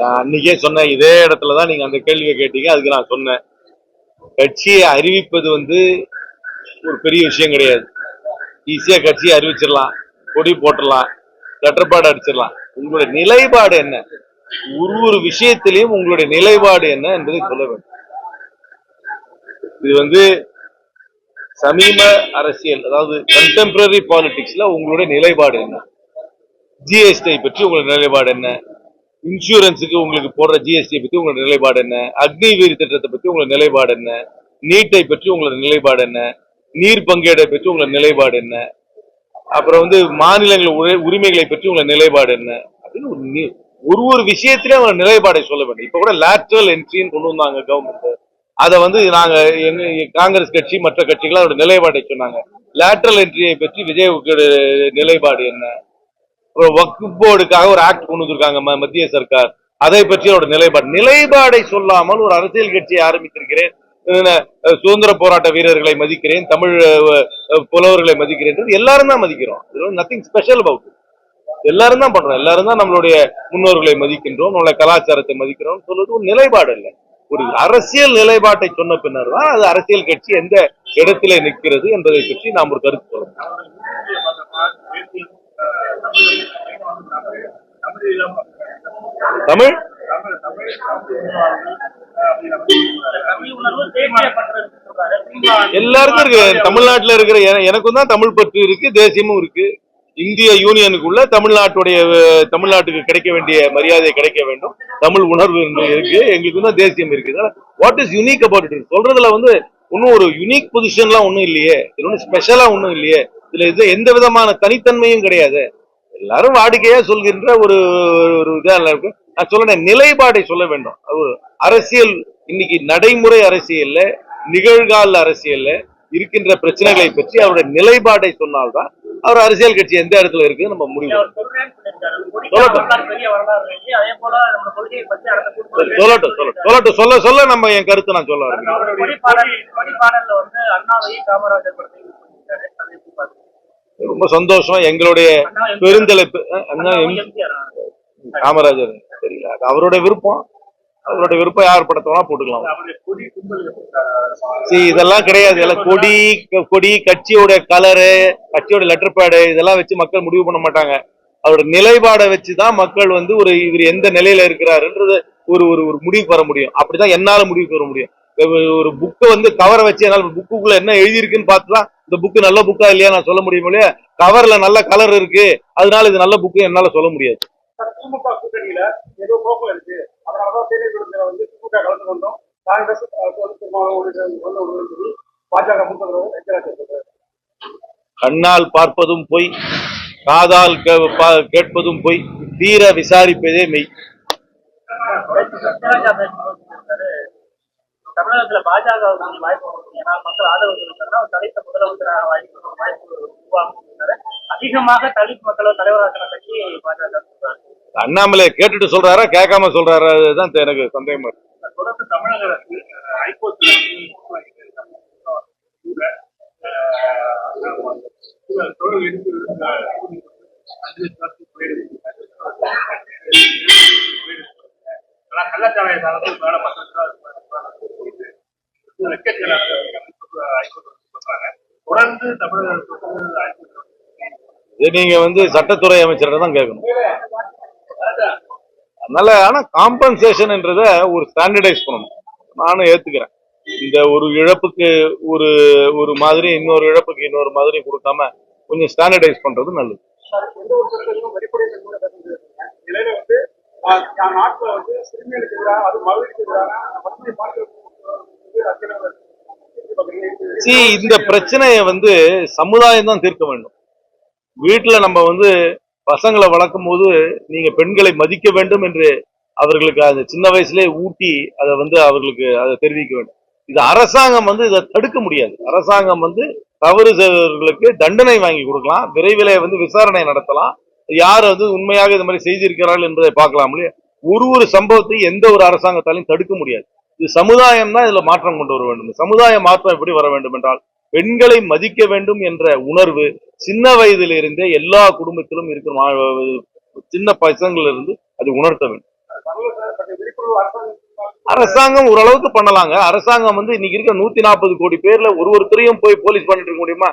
நான் அன்னைக்கே சொன்னேன். இதே இடத்துல தான் நீங்க அந்த கேள்வியை கேட்டீங்க. அதுக்கு நான் சொன்னேன். கட்சியை அறிவிப்பது வந்து ஒரு பெரிய விஷயம் கிடையாது. ஈஸியா கட்சியை அறிவிச்சிடலாம். கொடி போட்டுடலாம். லெட்டர்பாடு அடிச்சிடலாம். உங்களுடைய நிலைப்பாடு என்ன? ஒரு ஒரு விஷயத்திலையும் உங்களுடைய நிலைப்பாடு என்ன என்பதை சொல்ல வேண்டும். இது வந்து சமீப அரசியல் அதாவது கண்டெம்பரரி பாலிடிக்ஸ்ல உங்களுடைய நிலைப்பாடு என்ன? ஜிஎஸ்டியை பற்றி உங்களோட நிலைப்பாடு என்ன? இன்சூரன்ஸுக்கு உங்களுக்கு போடுற ஜிஎஸ்டியை பற்றி உங்களோட நிலைப்பாடு என்ன? அக்னிவீர் திட்டத்தை பற்றி உங்களோட நிலைப்பாடு என்ன? நீட்டை பற்றி உங்களோட நிலைப்பாடு என்ன? நீர் பங்கீடை பற்றி உங்களோட நிலைப்பாடு என்ன? அப்புறம் வந்து மாநிலங்கள் உரிமைகளை பற்றி உங்களோட நிலைப்பாடு என்ன? அப்படின்னு ஒரு நி- ஒரு ஒரு விஷயத்திலே அவங்க நிலைப்பாடை சொல்ல வேண்டும். இப்போ கூட லேட்ரல் என்ட்ரின்னு கொண்டு வந்தாங்க கவர்மெண்ட் அதை வந்து நாங்க எங்க காங்கிரஸ் கட்சி மற்ற கட்சிகள் அதோட நிலைப்பாடை சொன்னாங்க. லேட்ரல் என்ட்ரியை பற்றி விஜய் நிலைப்பாடு என்ன? ஒரு வகுப்போடுக்காக ஒரு ஆக்ட் கொண்டு வந்திருக்காங்க மத்திய சர்க்கார். அதை பற்றி அவரோட நிலைப்பாடு நிலைப்பாடை சொல்லாமல் ஒரு அரசியல் கட்சியை ஆரம்பித்திருக்கிறேன். சுதந்திர போராட்ட வீரர்களை மதிக்கிறேன் தமிழ் புலவர்களை மதிக்கிறேன். எல்லாரும் தான் மதிக்கிறோம். நத்திங் ஸ்பெஷல் அபவுட் எல்லாரும் தான் பண்றோம். எல்லாரும் தான் நம்மளுடைய முன்னோர்களை மதிக்கின்றோம் நம்மளுடைய கலாச்சாரத்தை மதிக்கிறோம் சொல்றது ஒரு நிலைப்பாடு இல்லை. ஒரு அரசியல் நிலைப்பாட்டை சொன்ன பின்னர் தான் அது அரசியல் கட்சி எந்த இடத்திலே நிற்கிறது என்பதை பற்றி நாம் ஒரு கருத்து சொல்லணும் தமிழ்? எல்லாருக்கும் இருக்கு. தமிழ்நாட்டுல இருக்கிற எனக்கும் தான் தமிழ் பற்று இருக்கு தேசியமும் இருக்கு. இந்திய யூனியனுக்குள்ள தமிழ்நாட்டுடைய தமிழ்நாட்டுக்கு கிடைக்க வேண்டிய மரியாதை கிடைக்க வேண்டும். தமிழ் உணர்வு இருக்கு எங்களுக்கு தான் தேசியம் இருக்கு. What is unique about it சொல்றதுல வந்து ஒன்னும் ஒரு யூனிக் பொசிஷன்லாம் ஒன்றும் இல்லையே. இது ஒன்றும் ஸ்பெஷலா ஒன்றும் இல்லையே. இதுல இது எந்த விதமான தனித்தன்மையும் கிடையாது. எல்லாரும் வாடிக்கையா சொல்கின்ற ஒரு ஒரு இதா இருக்கு நான் சொல்றேன் நிலைப்பாடை சொல்ல வேண்டும். ஒரு அரசியல் இன்னைக்கு நடைமுறை அரசியல்ல நிகழ்கால அரசியல்ல இருக்கின்ற பிரச்சனைகளை பற்றி அவருடைய நிலைப்பாடை சொன்னால்தான் அவர் அரசியல் கட்சி எந்த இடத்துல இருக்கு நம்ம முடிவு சொல்லட்டும். சொல்லட்டும் சொல்லட்டும் சொல்ல சொல்ல நம்ம என் கருத்தை நான் சொல்ல ரொம்ப சந்தோஷம் எங்களுடைய பெருந்தலைப்பு. காமராஜர். தெரியல. அது அவருடைய விருப்பம். அவருடைய விருப்பம் யார் படத்தோனா போட்டுக்கலாம். See, இதெல்லாம் கிடையாது. எல்லாம் கொடி கொடி கட்சியோட கலரு கட்சியோட லெட்டர் பேடு இதெல்லாம் வச்சு மக்கள் முடிவு பண்ண மாட்டாங்க. அவரோட நிலைப்பாடை வச்சுதான் மக்கள் வந்து ஒரு இவர் எந்த நிலையில இருக்கிறாருன்றது ஒரு ஒரு ஒரு முடிவுக்கு வர முடியும். அப்படிதான் என்னால முடிவுக்கு வர முடியும். ஒரு- ஒரு புக்கை வந்து கவரை வச்சு என்னால புக்குக்குள்ள என்ன எழுதியிருக்குன்னு பார்த்துதான் இந்த புக்கு நல்ல புக்கா இல்லையா நான் சொல்ல முடியும் இல்லையா? கவர்ல நல்ல கலர் இருக்கு. அதனால இது நல்ல புக்கு என்னால சொல்ல முடியாது. கண்ணால் பார்ப்பதும் பொய் காதால் கேட்பதும் பொய் தீர விசாரிப்பதே மெய். தமிழகத்துல பாஜக வாய்ப்பு. ஏன்னா மக்கள் ஆதரவு வாய்ப்பு வாய்ப்பு உருவாகும் அப்படின்னாரு. அதிகமாக தலித் மக்களை தலைவராக்கின கட்சி பாஜக. அண்ணாமலை கேட்டுட்டு சொல்றாரா கேட்காம சொல்றாரா அதுதான் எனக்கு சந்தேகமா இருக்கு தொடர்ந்து தமிழக அரசு ஹைகோர்ட்ல சாதத்தில் மேல தொடர்ந்து தமிழக நீங்க வந்து சட்டத்துறை அமைச்சர்கிட்ட தான் கேட்கணும். அதனால ஆனா காம்பன்சேஷன்ன்றத ஒரு ஸ்டாண்டர்டைஸ் பண்ணணும். நானும் ஏத்துக்கிறேன். இந்த ஒரு இழப்புக்கு ஒரு ஒரு மாதிரி இன்னொரு இழப்புக்கு இன்னொரு மாதிரி கொடுக்காம கொஞ்சம் ஸ்டாண்டர்டைஸ் பண்றது நல்லது. வந்து ஆஹ், நான் நாட்டுல வந்து சிறுமிகளுக்கு எதிராக அது மகளிருக்கு எதிரான இந்த பிரச்சனையை வந்து சமுதாயம் தான் தீர்க்க வேண்டும். வீட்டுல நம்ம வந்து பசங்களை வளர்க்கும் போது நீங்க பெண்களை மதிக்க வேண்டும் என்று அவர்களுக்கு அந்த சின்ன வயசுலயே ஊட்டி அதை வந்து அவர்களுக்கு அதை தெரிவிக்க வேண்டும். இது அரசாங்கம் வந்து இதை தடுக்க முடியாது. அரசாங்கம் வந்து தவறு செய்தவர்களுக்கு தண்டனை வாங்கி கொடுக்கலாம். விரைவிலே வந்து விசாரணை நடத்தலாம். யார் வந்து உண்மையாக இது மாதிரி செய்திருக்கிறார்கள் என்பதை பார்க்கலாம் இல்லையா? ஒரு ஒரு சம்பவத்தை எந்த ஒரு அரசாங்கத்தாலையும் தடுக்க முடியாது. இது சமுதாயம் தான் இதுல மாற்றம் கொண்டு வர வேண்டும். சமுதாய மாற்றம் எப்படி வர வேண்டும் என்றால் பெண்களை மதிக்க வேண்டும் என்ற உணர்வு சின்ன வயதிலிருந்தே எல்லா குடும்பத்திலும் இருக்கிற சின்ன பசங்கள்ல இருந்து அது உணர்த்த வேண்டும். அரசாங்கம் ஓரளவுக்கு பண்ணலாங்க. அரசாங்கம் வந்து இன்னைக்கு இருக்க நூத்தி நாற்பது கோடி பேர்ல ஒரு ஒருத்தரையும் போய் போலீஸ் பண்ணிட்டு இருக்க முடியுமா?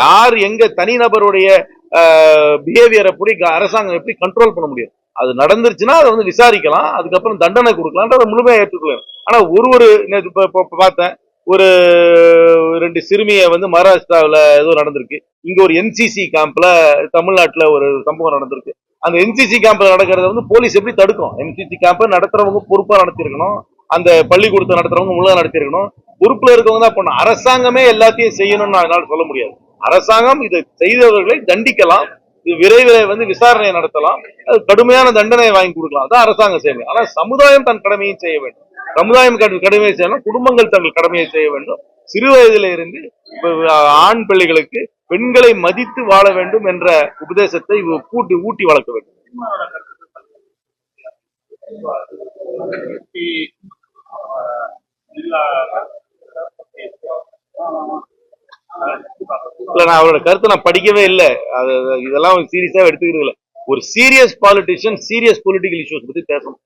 யார் எங்க தனிநபருடைய பிஹேவியரை எப்படி அரசாங்கம் எப்படி கண்ட்ரோல் பண்ண முடியும்? அது நடந்துருச்சுன்னா அதை வந்து விசாரிக்கலாம். அதுக்கப்புறம் தண்டனை கொடுக்கலான்றத முழுமையாக ஏற்றுக்கலாம் ஆனால் ஒரு ஒரு நேற்று இப்போ பார்த்தேன். ஒரு ரெண்டு சிறுமியை வந்து மகாராஷ்டிராவில் ஏதோ நடந்திருக்கு. இங்கே ஒரு என்சிசி கேம்ப்ல தமிழ்நாட்டில் ஒரு சம்பவம் நடந்திருக்கு. அந்த என்சிசி கேம்ப்ல நடக்கிறத வந்து போலீஸ் எப்படி தடுக்கும்? என்சிசி கேம்ப் நடத்துறவங்க பொறுப்பாக நடத்திருக்கணும். அந்த பள்ளிக்கூடத்தை நடத்துறவங்க முழுதாக நடத்திருக்கணும். பொறுப்பில் இருக்கவங்க தான் பண்ணணும். அரசாங்கமே எல்லாத்தையும் செய்யணும்னு அதனால சொல்ல முடியாது. அரசாங்கம் இதை செய்தவர்களை தண்டிக்கலாம். விரைவில் வந்து விசாரணை நடத்தலாம். அது கடுமையான தண்டனையை வாங்கி கொடுக்கலாம். அதான் அரசாங்கம் சேவை. ஆனா சமுதாயம் தன் கடமையும் செய்ய வேண்டும். சமுதாயம் கடமையை செய்யணும் குடும்பங்கள் தங்கள் கடமையை செய்ய வேண்டும். சிறு வயதில இருந்து ஆண் பிள்ளைகளுக்கு பெண்களை மதித்து வாழ வேண்டும் என்ற உபதேசத்தை கூட்டி ஊட்டி வளர்க்க வேண்டும். இல்ல நான் அவரோட கருத்தை நான் படிக்கவே இல்லை. அது இதெல்லாம் சீரியஸா எடுத்துக்கிறது ஒரு serious politician serious political issues பத்தி பேசணும்.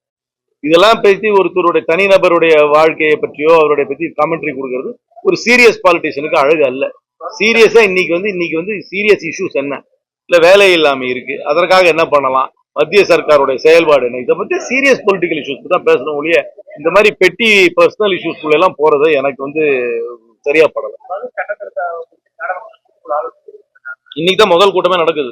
இதெல்லாம் பேசி ஒருத்தருடைய தனிநபருடைய வாழ்க்கையை பற்றியோ அவருடைய பத்தி கமெண்ட்ரி கொடுக்கறது ஒரு சீரியஸ் பாலிட்டிஷியனுக்கு அழகு அல்ல. சீரியஸா இன்னைக்கு வந்து இன்னைக்கு வந்து சீரியஸ் இஷ்யூஸ் என்ன? இல்ல வேலை இல்லாம இருக்கு. அதற்காக என்ன பண்ணலாம்? மத்திய சர்க்காருடைய செயல்பாடு என்ன? இதை பத்தி சீரியஸ் பொலிட்டிக்கல் இஷ்யூஸ் தான் பேசணும் ஒழிய இந்த மாதிரி பெட்டி பர்சனல் இஷ்யூஸ் எல்லாம் போறது எனக்கு வந்து சரியா படல. இன்னைக்கு தான் முதல் கூட்டமே நடக்குது.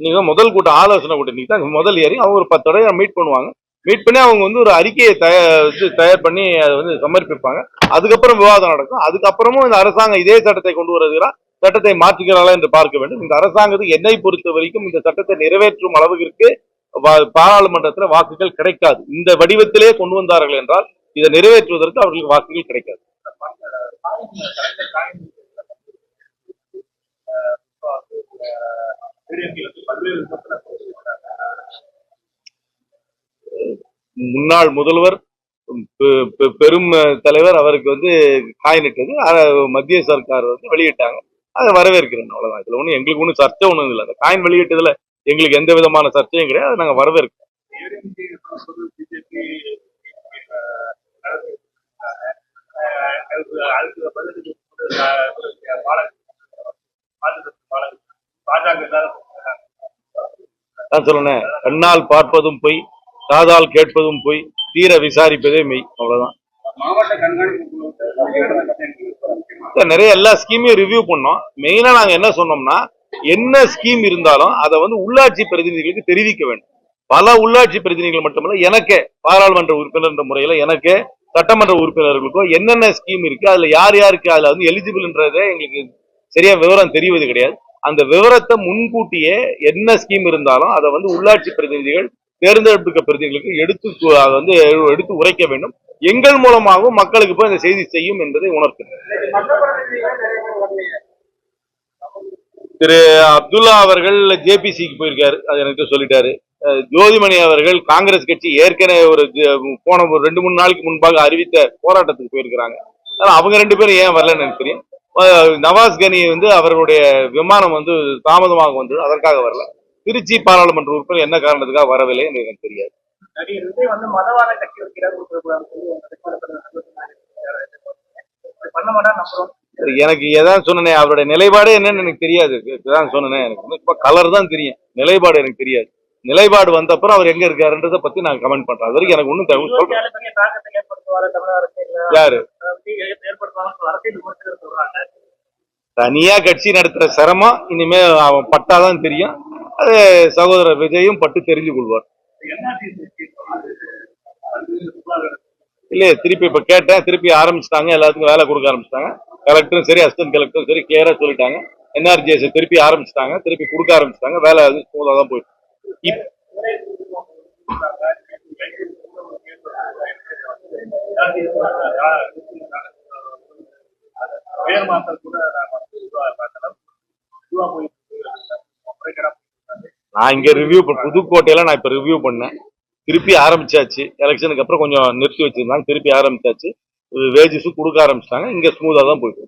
இன்னைக்கு தான் முதல் கூட்டம் ஆலோசனை கூட்டம். இன்னைக்கு தான் முதல் ஏறி அவங்க ஒரு பத்து தடவை மீட் பண்ணுவாங்க. மீட் பண்ணி அவங்க வந்து ஒரு அறிக்கையை தயார் தயார் பண்ணி அதை வந்து சமர்ப்பிப்பாங்க. அதுக்கப்புறம் விவாதம் நடக்கும். அதுக்கப்புறமும் இந்த அரசாங்கம் இதே சட்டத்தை கொண்டு வருகிறா சட்டத்தை மாற்றுகிறாளா என்று பார்க்க வேண்டும். இந்த அரசாங்கத்துக்கு என்னை பொறுத்த வரைக்கும் இந்த சட்டத்தை நிறைவேற்றும் அளவுக்கு பாராளுமன்றத்தில் வாக்குகள் கிடைக்காது. இந்த வடிவத்திலே கொண்டு வந்தார்கள் என்றால் இதை நிறைவேற்றுவதற்கு அவர்களுக்கு வாக்குகள் கிடைக்காது. முன்னாள் முதல்வர் பெரும் தலைவர் அவருக்கு வந்து காயினிட்டது. அதை மத்திய சர்க்கார் வந்து வெளியிட்டாங்க. அதை வரவேற்கிறேன் அவ்வளவுதான். இதுல ஒன்றும் எங்களுக்கு ஒன்றும் சர்ச்சை ஒன்றும் இல்லை. அந்த காயின் வெளியிட்டதுல எங்களுக்கு எந்த விதமான சர்ச்சையும் கிடையாது. நாங்கள் வரவேற்கிறோம். நான் சொன்னேன் கண்ணால் பார்ப்பதும் பொய் காதால் கேட்பதும் பொய் தீர விசாரிப்பதே மெய் அவ்வளவுதான். நிறைய எல்லா ஸ்கீமையும் ரிவ்யூ பண்ணோம். மெயினா நாங்க என்ன சொன்னோம்னா என்ன ஸ்கீம் இருந்தாலும் அதை வந்து உள்ளாட்சி பிரதிநிதிகளுக்கு தெரிவிக்க வேண்டும். பல உள்ளாட்சி பிரதிநிதிகள் மட்டுமல்ல எனக்கே பாராளுமன்ற உறுப்பினர் என்ற முறையில எனக்கே சட்டமன்ற உறுப்பினர்களுக்கோ என்னென்ன ஸ்கீம் இருக்கு அதுல யார் யாருக்கு அதுல வந்து எலிஜிபிள்ன்றதே எங்களுக்கு சரியா விவரம் தெரிவது கிடையாது. அந்த விவரத்தை முன்கூட்டியே என்ன ஸ்கீம் இருந்தாலும் அதை வந்து உள்ளாட்சி பிரதிநிதிகள் தேர்ந்தெடுக்க பிரதிநிதிகளுக்கு எடுத்து அதை வந்து எடுத்து உரைக்க வேண்டும். எங்கள் மூலமாகவும் மக்களுக்கு போய் இந்த செய்தி செய்யும் என்பதை உணர்த்துகிறேன். திரு அப்துல்லா அவர்கள் ஜேபிசிக்கு போயிருக்காரு அது எனக்கு சொல்லிட்டாரு. ஜோதிமணி அவர்கள் காங்கிரஸ் கட்சி ஏற்கனவே ஒரு போன ஒரு ரெண்டு மூணு நாளைக்கு முன்பாக அறிவித்த போராட்டத்துக்கு போயிருக்கிறாங்க. ஆனா அவங்க ரெண்டு பேரும் ஏன் வரலன்னு எனக்கு தெரியும். நவாஸ் கனி வந்து அவர்களுடைய விமானம் வந்து தாமதமாக வந்தது அதற்காக வரல. திருச்சி பாராளுமன்ற உறுப்பினர் என்ன காரணத்துக்காக வரவில்லை என்று எனக்கு தெரியாது. வந்து எனக்கு எதான் சொன்னேன் அவருடைய நிலைப்பாடு என்னன்னு எனக்கு தெரியாது. சொன்னேன் எனக்கு. வந்து கலர் தான் தெரியும். நிலைப்பாடு எனக்கு தெரியாது. நிலைப்பாடு வந்த அப்புறம் அவர் எங்க இருக்காருன்றத பத்தி நான் கமெண்ட் பண்றேன். அது வரைக்கும் எனக்கு ஒன்றும் தகவல் சொல்றேன் யாரு? தனியா கட்சி நடத்துற சிரமம் இனிமே அவன் பட்டாதான் தெரியும். அது சகோதரர் விஜயும் பட்டு தெரிஞ்சு கொள்வார். இல்லையே திருப்பி இப்ப கேட்டேன். திருப்பி ஆரம்பிச்சிட்டாங்க. எல்லாத்துக்கும் வேலை கொடுக்க ஆரம்பிச்சிட்டாங்க. கலெக்டரும் சரி அசிஸ்டன்ட் கலெக்டரும் சரி கிளியரா சொல்லிட்டாங்க. என்ஆர்ஜிஎஸ் திருப்பி ஆரம்பிச்சிட்டாங்க. திருப்பி கொடுக்க ஆரம்பிச்சிட்டாங்க. வேலை அது ஸ்மூதா தான் போயிட்டு நான் இங்க ரிவ்யூ புதுக்கோட்டையில நான் இப்ப ரிவ்யூ பண்ணேன். திருப்பி ஆரம்பிச்சாச்சு. எலெக்ஷனுக்கு அப்புறம் கொஞ்சம் நிறுத்தி வச்சிருந்தாங்க. திருப்பி ஆரம்பிச்சாச்சு. வேஜஸும் கொடுக்க ஆரம்பிச்சிட்டாங்க. இங்க ஸ்மூதா தான் போயிட்டு